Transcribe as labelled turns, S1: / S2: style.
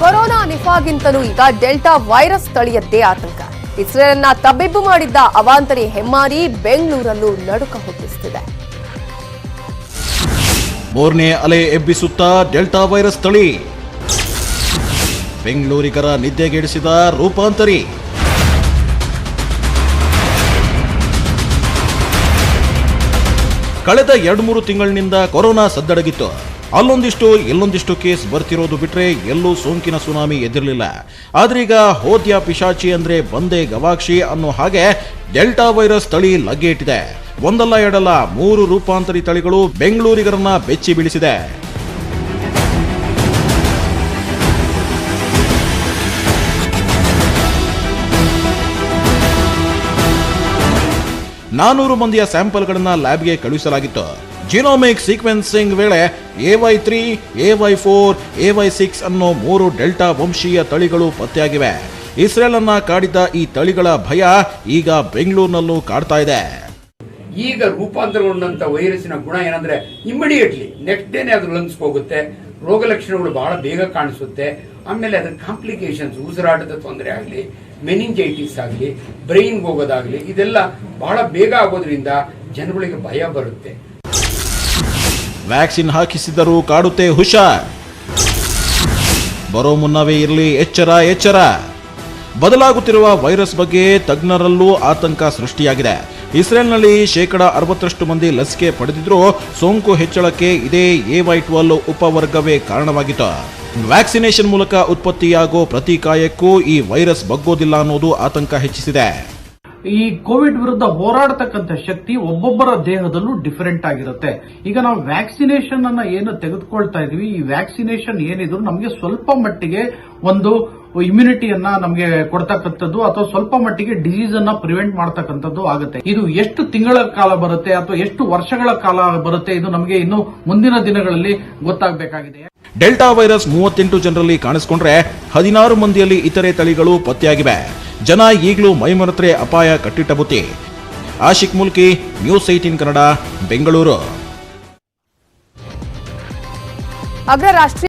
S1: Corona ನಿಫಾಗಿಂತಲೂ ಈಗ delta virus ತಳಿಯದ್ದೇ ಆತಂಕ. ಇಸ್ರೇಲ್ನ ತಬ್ಬಿಬ್ಬು ಮಾಡಿದ್ದ ಅವಾಂತರಿ ಹೆಮ್ಮಾರಿ ಬೆಂಗಳೂರಲ್ಲೂ ನಡುಕ ಹುಟ್ಟಿಸುತ್ತಿದೆ
S2: ಮೂರನೇ ಅಲೆ ಎಬ್ಬಿಸುತ್ತಾ ಡೆಲ್ಟಾ ವೈರಸ್ ತಳಿ. ಬೆಂಗಳೂರಿಗರ ನಿದ್ದೆಗೆಡಿಸಿದ ರೂಪಾಂತರಿ. ಕಳೆದ ಎರಡು ಮೂರು ತಿಂಗಳಿನಿಂದ ಕೊರೋನಾ ಸದ್ದಡಗಿತ್ತು. ಅಲ್ಲೊಂದಿಷ್ಟು ಎಲ್ಲೊಂದಿಷ್ಟು ಕೇಸ್ ಬರ್ತಿರೋದು ಬಿಟ್ರೆ ಎಲ್ಲೂ ಸೋಂಕಿನ ಸುನಾಮಿ ಎದಿರಲಿಲ್ಲ ಆದ್ರೀಗ ಹೋದ್ಯ ಪಿಶಾಚಿ ಅಂದ್ರೆ ಬಂದೆ ಗವಾಕ್ಷಿ ಅನ್ನೋ ಹಾಗೆ ಡೆಲ್ಟಾ ವೈರಸ್ ತಳಿ ಲಗ್ಗೆ ಇಟ್ಟಿದೆ ಒಂದಲ್ಲ ಎರಡಲ್ಲ ಮೂರು ರೂಪಾಂತರಿ ತಳಿಗಳು ಬೆಂಗಳೂರಿಗರನ್ನ ಬೆಚ್ಚಿ ಬೀಳಿಸಿದೆ. ನಾನೂರು ಮಂದಿಯ ಸ್ಯಾಂಪಲ್ಗಳನ್ನು ಲ್ಯಾಬ್ಗೆ ಕಳುಹಿಸಲಾಗಿತ್ತು. ಜಿನೋಮಿಕ್ ಸೀಕ್ವೆನ್ಸಿಂಗ್ ವೇಳೆ A Y three A Y four A Y six ಅನ್ನೋ ಮೂರು ಡೆಲ್ಟಾ ವಂಶೀಯ ತಳಿಗಳು ಪತ್ತೆಯಾಗಿವೆ. ಇಸ್ರೇಲ್ ಅನ್ನ ಕಾಡಿದ್ದ ಈ ತಳಿಗಳ ಭಯ ಈಗ ಬೆಂಗಳೂರಿನಲ್ಲೂ ಕಾಡ್ತಾ ಇದೆ.
S3: ಈಗ ರೂಪಾಂತರಗೊಂಡಂತ ವೈರಸ್ಸಿನ ಗುಣ ಏನಂದ್ರೆ ಇಮಿಡಿಯೇಟ್ಲಿ ನೆಕ್ಸ್ಟ್ ಡೇನೆ ಅದು ಲಂಗ್ಸ್ ಹೋಗುತ್ತೆ. ರೋಗ ಲಕ್ಷಣಗಳು ಬಹಳ ಬೇಗ ಕಾಣಿಸುತ್ತೆ. ಆಮೇಲೆ ಅದರ ಕಾಂಪ್ಲಿಕೇಶನ್ಸ್ ಉಸಿರಾಟದ ತೊಂದರೆ ಆಗಲಿ ಮೆನಿಂಜೈಟಿಸ್ ಆಗಲಿ ಬ್ರೈನ್ಗೆ ಹೋಗೋದಾಗಲಿ, ಇದೆಲ್ಲ ಬಹಳ ಬೇಗ ಆಗೋದ್ರಿಂದ ಜನಗಳಿಗೆ ಭಯ ಬರುತ್ತೆ.
S2: ವ್ಯಾಕ್ಸಿನ್ ಹಾಕಿಸಿದರೂ ಕಾಡುತ್ತೆ ಹುಷಾರ್. ಬರೋ ಮುನ್ನವೇ ಇರಲಿ ಎಚ್ಚರ ಎಚ್ಚರ. ಬದಲಾಗುತ್ತಿರುವ ವೈರಸ್ ಬಗ್ಗೆ ತಜ್ಞರಲ್ಲೂ ಆತಂಕ ಸೃಷ್ಟಿಯಾಗಿದೆ. ಇಸ್ರೇಲ್ನಲ್ಲಿ ಶೇಕಡ ಅರವತ್ತರಷ್ಟು ಮಂದಿ ಲಸಿಕೆ ಪಡೆದಿದ್ರೂ ಸೋಂಕು ಹೆಚ್ಚಳಕ್ಕೆ ಇದೇ ಎ ವೈ ಟ್ವೆಲ್ ಉಪವರ್ಗವೇ ಕಾರಣವಾಗಿತ್ತು. ವ್ಯಾಕ್ಸಿನೇಷನ್ ಮೂಲಕ ಉತ್ಪತ್ತಿಯಾಗೋ ಪ್ರತಿಕಾಯಕ್ಕೂ ಈ ವೈರಸ್ ಬಗ್ಗೋದಿಲ್ಲ ಅನ್ನೋದು ಆತಂಕ ಹೆಚ್ಚಿಸಿದೆ.
S4: ಈ ಕೋವಿಡ್ ವಿರುದ್ಧ ಹೋರಾಡತಕ್ಕಂಥ ಶಕ್ತಿ ಒಬ್ಬೊಬ್ಬರ ದೇಹದಲ್ಲೂ ಡಿಫರೆಂಟ್ ಆಗಿರುತ್ತೆ. ಈಗ ನಾವು ವ್ಯಾಕ್ಸಿನೇಷನ್ ಅನ್ನ ಏನು ತೆಗೆದುಕೊಳ್ತಾ ಇದೀವಿ ಈ ವ್ಯಾಕ್ಸಿನೇಷನ್ ಏನಿದ್ರು ನಮಗೆ ಸ್ವಲ್ಪ ಮಟ್ಟಿಗೆ ಒಂದು ಇಮ್ಯುನಿಟಿಯನ್ನ ನಮಗೆ ಕೊಡ್ತಕ್ಕಂಥದ್ದು ಅಥವಾ ಸ್ವಲ್ಪ ಮಟ್ಟಿಗೆ ಡಿಸೀಸ್ ಅನ್ನ ಪ್ರಿವೆಂಟ್ ಮಾಡ್ತಕ್ಕಂಥದ್ದು ಆಗುತ್ತೆ. ಇದು ಎಷ್ಟು ತಿಂಗಳ ಕಾಲ ಬರುತ್ತೆ ಅಥವಾ ಎಷ್ಟು ವರ್ಷಗಳ ಕಾಲ ಬರುತ್ತೆ ಇದು ನಮಗೆ ಇನ್ನು ಮುಂದಿನ ದಿನಗಳಲ್ಲಿ ಗೊತ್ತಾಗಬೇಕಾಗಿದೆ.
S2: ಡೆಲ್ಟಾ ವೈರಸ್ ಮೂವತ್ತೆಂಟು ಜನರಲ್ಲಿ ಕಾಣಿಸಿಕೊಂಡ್ರೆ ಹದಿನಾರು ಮಂದಿಯಲ್ಲಿ ಇತರೆ ತಳಿಗಳು ಪತ್ತೆಯಾಗಿವೆ. ಜನ ಈಗಲೂ ಮೈಮರೆತರೆ ಅಪಾಯ ಕಟ್ಟಿಟ್ಟ ಬುತ್ತಿ ಆಶಿಕ್ ಮುಲ್ಕಿ ನ್ಯೂಸ್ ಏಟೀನ್ ಕನ್ನಡ ಬೆಂಗಳೂರು.
S1: ಅಗ್ರ ರಾಷ್ಟ್ರೀಯ